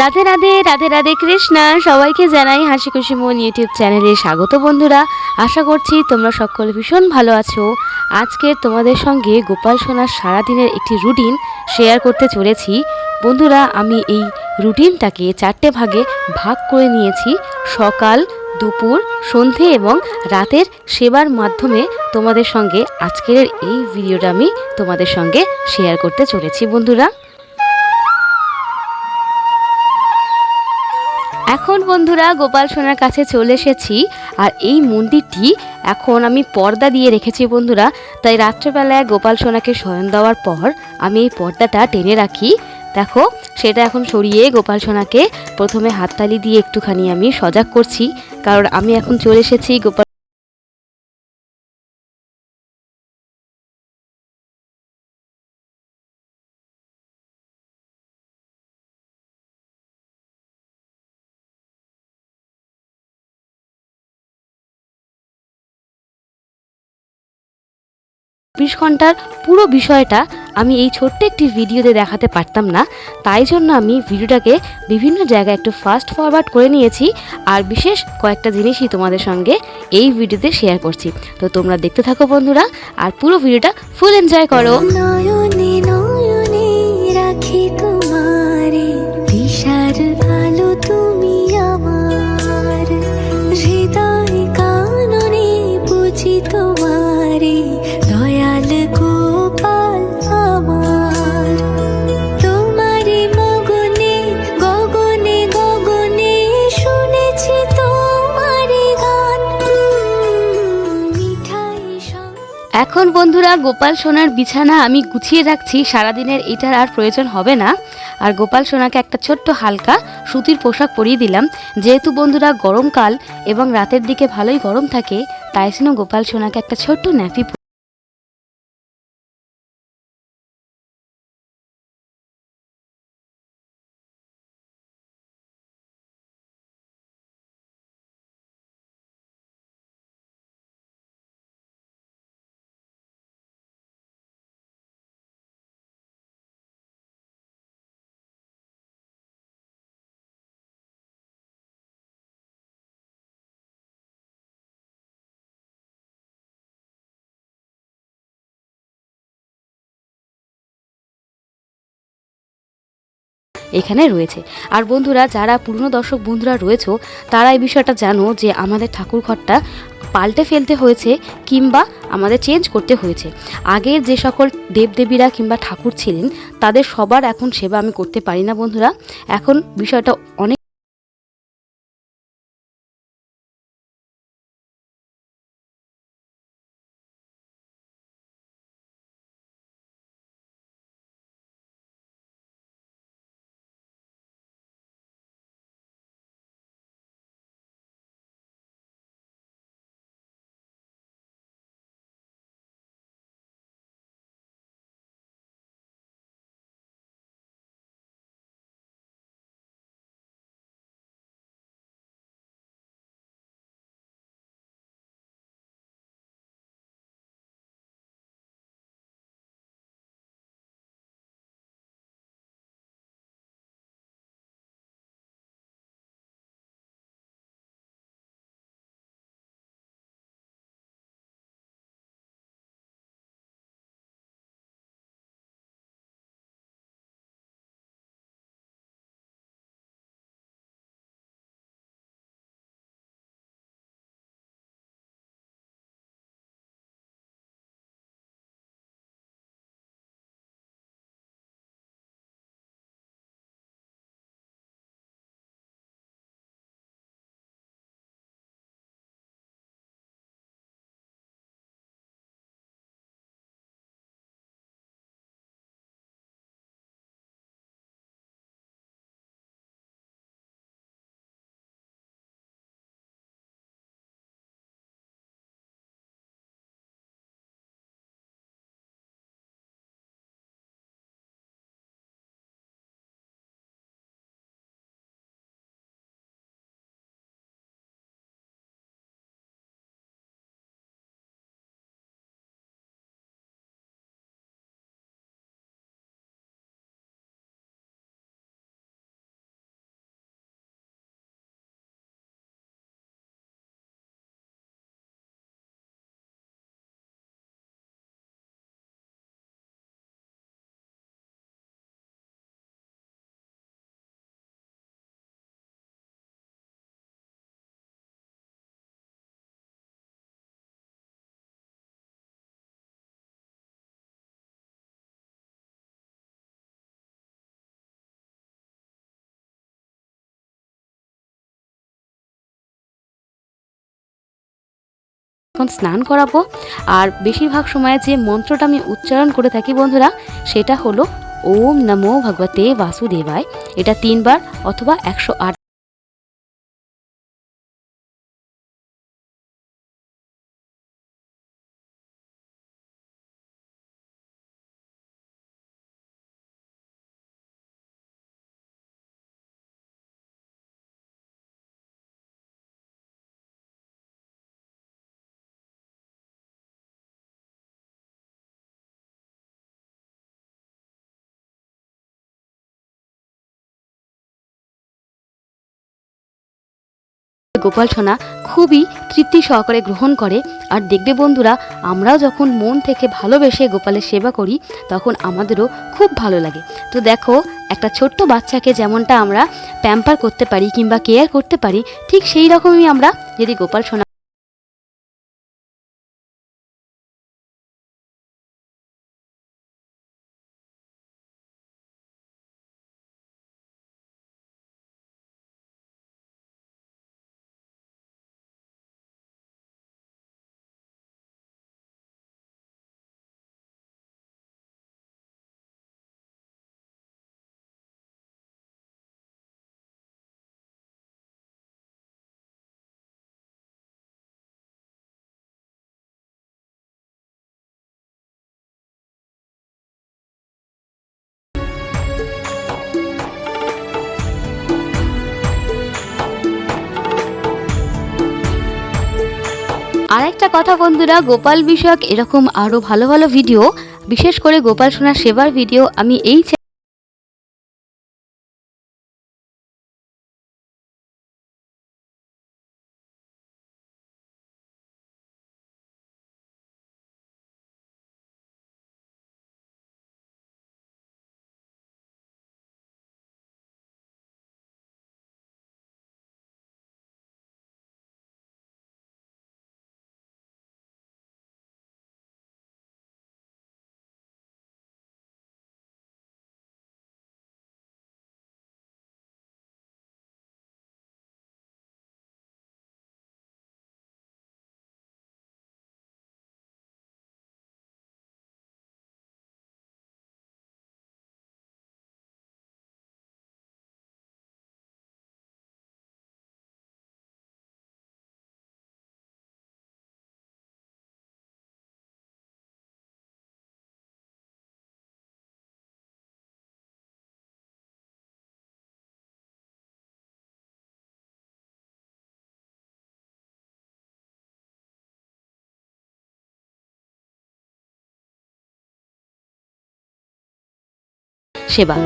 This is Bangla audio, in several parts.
রাধে রাধে রাধে রাধে কৃষ্ণা। সবাইকে জানাই হাসি খুশি মন ইউটিউব চ্যানেলে স্বাগত বন্ধুরা। আশা করছি তোমরা সকল ভীষণ ভালো আছো। আজকে তোমাদের সঙ্গে গোপাল সোনার সারাদিনের একটি রুটিন শেয়ার করতে চলেছি। বন্ধুরা, আমি এই রুটিনটাকে চারটে ভাগে ভাগ করে নিয়েছি। সকাল, দুপুর, সন্ধে এবং রাতের সেবার মাধ্যমে তোমাদের সঙ্গে আজকের এই ভিডিওটা আমি তোমাদের সঙ্গে শেয়ার করতে চলেছি বন্ধুরা। বন্ধুরা, গোপাল সোনার কাছে চলে এসেছি। আর এই মন্দিরটি এখন আমি পর্দা দিয়ে রেখেছি বন্ধুরা। তাই রাত্রেবেলায় গোপাল সোনাকে শয়ন দেওয়ার পর আমি এই পর্দাটা টেনে রাখি। দেখো, সেটা এখন সরিয়ে গোপাল সোনাকে প্রথমে হাততালি দিয়ে একটুখানি আমি সজাগ করছি। কারণ আমি এখন চলে এসেছি গোপাল চব্বিশ ঘণ্টার পুরো বিষয়টা আমি এই ছোট্ট একটি ভিডিওতে দেখাতে পারতাম না। তাই জন্য আমি ভিডিওটাকে বিভিন্ন জায়গায় একটু ফাস্ট ফরওয়ার্ড করে নিয়েছি আর বিশেষ কয়েকটা জিনিসই তোমাদের সঙ্গে এই ভিডিওতে শেয়ার করছি। তো তোমরা দেখতে থাকো বন্ধুরা আর পুরো ভিডিওটা ফুল এনজয় করো। এখন বন্ধুরা গোপাল সোনার বিছানা আমি গুছিয়ে রাখছি। সারাদিনের এটার আর প্রয়োজন হবে না। আর গোপাল সোনাকে একটা ছোট্ট হালকা সুতির পোশাক পরিয়ে দিলাম। যেহেতু বন্ধুরা গরমকাল এবং রাতের দিকে ভালোই গরম থাকে, তাই জন্য গোপাল সোনাকে একটা ছোট্ট ন্যাপি এখানে রয়েছে। আর বন্ধুরা, যারা পুরনো দর্শক বন্ধুরা রয়েছে, তারা এই বিষয়টা জানো যে আমাদের ঠাকুর ঘরটা পাল্টে ফেলতে হয়েছে কিংবা আমাদের চেঞ্জ করতে হয়েছে। আগের যে সকল দেবদেবীরা কিংবা ঠাকুর ছিলেন, তাদের সবার এখন সেবা আমি করতে পারি না বন্ধুরা। এখন বিষয়টা অনেক এখন স্নান করাবো। আর বেশিরভাগ সময় যে মন্ত্রটা আমি উচ্চারণ করে থাকি বন্ধুরা, সেটা হলো, ওম নমো ভগবতে বাসুদেবায়। এটা তিনবার অথবা একশো আট গোপাল সোনা খুবই তৃপ্তি সহকারে গ্রহণ করে। আর দেখবে বন্ধুরা, আমরাও যখন মন থেকে ভালোবেসে গোপালের সেবা করি, তখন আমাদেরও খুব ভালো লাগে। তো দেখো, একটা ছোট্ট বাচ্চাকে যেমনটা আমরা প্যাম্পার করতে পারি কিংবা কেয়ার করতে পারি, ঠিক সেই রকমই আমরা যদি গোপাল সোনা আর একটা কথা বন্ধুরা, গোপাল বিষয়ক এরকম আরও ভালো ভালো ভিডিও বিশেষ করে গোপাল সোনার সেবার ভিডিও আমি এই সেবা।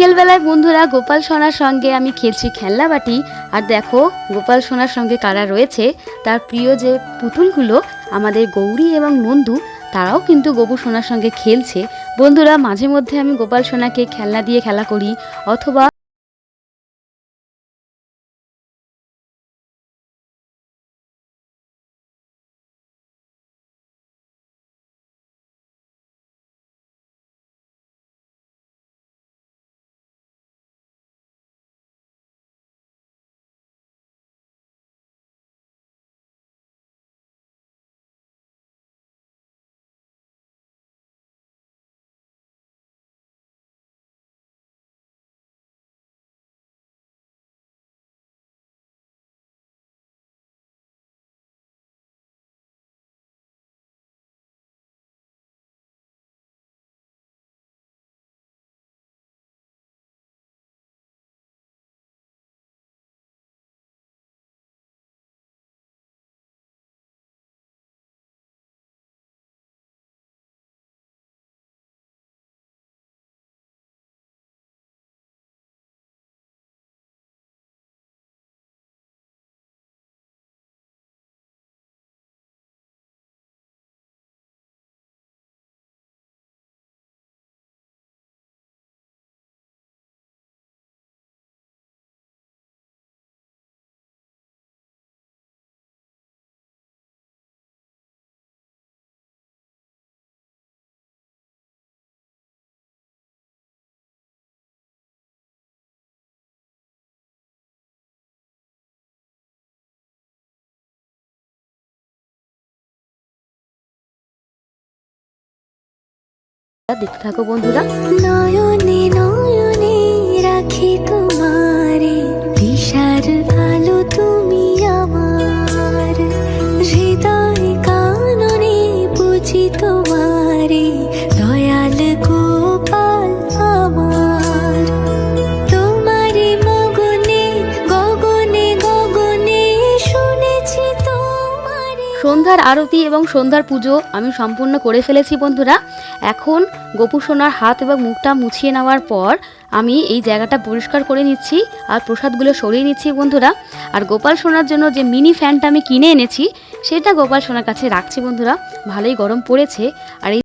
বিকেলবেলায় বন্ধুরা গোপাল সোনার সঙ্গে আমি খেলছি খেলনা বাটি আর দেখো, গোপাল সোনার সঙ্গে কারা রয়েছে, তার প্রিয় যে পুতুলগুলো, আমাদের গৌরী এবং নন্দু, তারাও কিন্তু গোপু সোনার সঙ্গে খেলছে। বন্ধুরা, মাঝে মধ্যে আমি গোপাল সোনাকে খেলনা দিয়ে খেলা করি, অথবা দেখতে থাকো বন্ধুরা। নয়নে নয়নে রাখি তোমারে। দিশার ভালো তুমি আমার। হৃদয় কাননে বুঝি তোমারে। দয়াল গোপাল আমার। তোমারে মগনে গগনে গগনে শুনেছি তোমারে। সন্ধ্যার আরতি এবং সন্ধ্যার পুজো আমি সম্পূর্ণ করে ফেলেছি বন্ধুরা। এখন গোপু সোনার হাত এবং মুখটা মুছিয়ে নেওয়ার পর আমি এই জায়গাটা পরিষ্কার করে নিচ্ছি আর প্রসাদগুলো সরিয়ে নিচ্ছি বন্ধুরা। আর গোপাল সোনার জন্য যে মিনি ফ্যানটা আমি কিনে এনেছি, সেটা গোপাল সোনার কাছে রাখছি বন্ধুরা। ভালোই গরম পড়েছে। আর এই